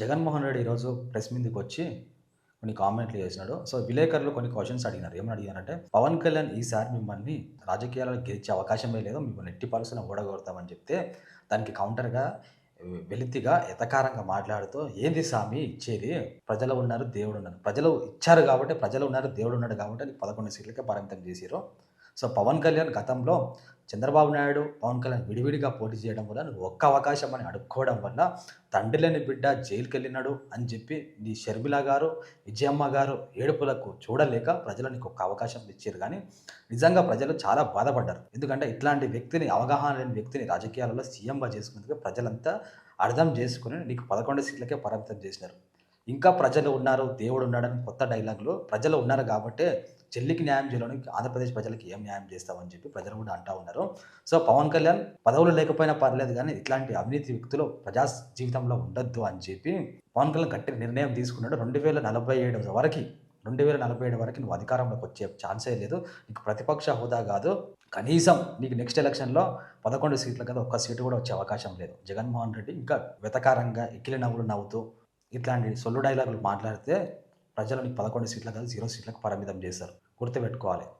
జగన్మోహన్ రెడ్డి ఈరోజు ప్రెస్ మీదకి వచ్చి కొన్ని కామెంట్లు చేసినాడు. సో విలేకరులు కొన్ని క్వశ్చన్స్ అడిగినారు. ఏమని అడిగారంటే పవన్ కళ్యాణ్ ఈసారి మిమ్మల్ని రాజకీయాల్లో గెలిచే అవకాశమే లేదు. మిమ్మల్ని ఎట్టి పరిస్థితుల్లో ఓడగొడతామని చెప్తే దానికి కౌంటర్గా వెలితిగా ఎతకారంగా మాట్లాడుతూ ఏంది స్వామి ఇచ్చేది? ప్రజలు ఉన్నారు దేవుడు ఉన్నారు. ప్రజలు ఇచ్చారు కాబట్టి ప్రజలు ఉన్నారు దేవుడు ఉన్నాడు కాబట్టి నీకు పదకొండు సీట్లకే పరిమితం చేసిరు సో పవన్ కళ్యాణ్ గతంలో చంద్రబాబు నాయుడు పవన్ కళ్యాణ్ విడివిడిగా పోటీ చేయడం వల్ల నువ్వు ఒక్క అవకాశం అని అడుక్కోవడం వల్ల తండ్రి లేని బిడ్డ జైలుకి వెళ్ళినాడు అని చెప్పి నీ షర్మిల గారు విజయమ్మ గారు ఏడుపులకు చూడలేక ప్రజలు నీకు ఒక్క అవకాశం ఇచ్చారు. కానీ నిజంగా ప్రజలు చాలా బాధపడ్డారు. ఎందుకంటే ఇట్లాంటి వ్యక్తిని అవగాహన లేని వ్యక్తిని రాజకీయాలలో సీఎంగా చేసుకునేందుకు ప్రజలంతా అర్థం చేసుకుని నీకు పదకొండు సీట్లకే పరిమితం చేసినారు. ఇంకా ప్రజలు ఉన్నారు దేవుడు ఉన్నాడని కొత్త డైలాగ్లో ప్రజలు ఉన్నారు కాబట్టి చెల్లికి న్యాయం చేయడానికి ఆంధ్రప్రదేశ్ ప్రజలకి ఏం న్యాయం చేస్తామని చెప్పి ప్రజలు కూడా అంటూ ఉన్నారు. సో పవన్ కళ్యాణ్ పదవులు లేకపోయినా పర్లేదు కానీ ఇట్లాంటి అవినీతి వ్యక్తులు ప్రజా జీవితంలో ఉండొద్దు అని చెప్పి పవన్ కళ్యాణ్ గట్టి నిర్ణయం తీసుకున్నాడు. రెండు వేల నలభై ఏడు వరకు రెండు వేల నలభై ఏడు వరకు నువ్వు అధికారంలోకి వచ్చే ఛాన్సే లేదు. నీకు ప్రతిపక్ష హోదా కాదు. కనీసం నీకు నెక్స్ట్ ఎలక్షన్లో పదకొండు సీట్ల కదా ఒక్క సీటు కూడా వచ్చే అవకాశం లేదు. జగన్మోహన్ రెడ్డి ఇంకా వెతకారంగా ఎక్కిలి నవ్వులు నవ్వుతూ ఇట్లాంటి సొల్లు డైలాగులు మాట్లాడితే ప్రజలని పదకొండు సీట్ల కాదు జీరో సీట్లకు పరిమితం చేశారు గుర్తుపెట్టుకోవాలి.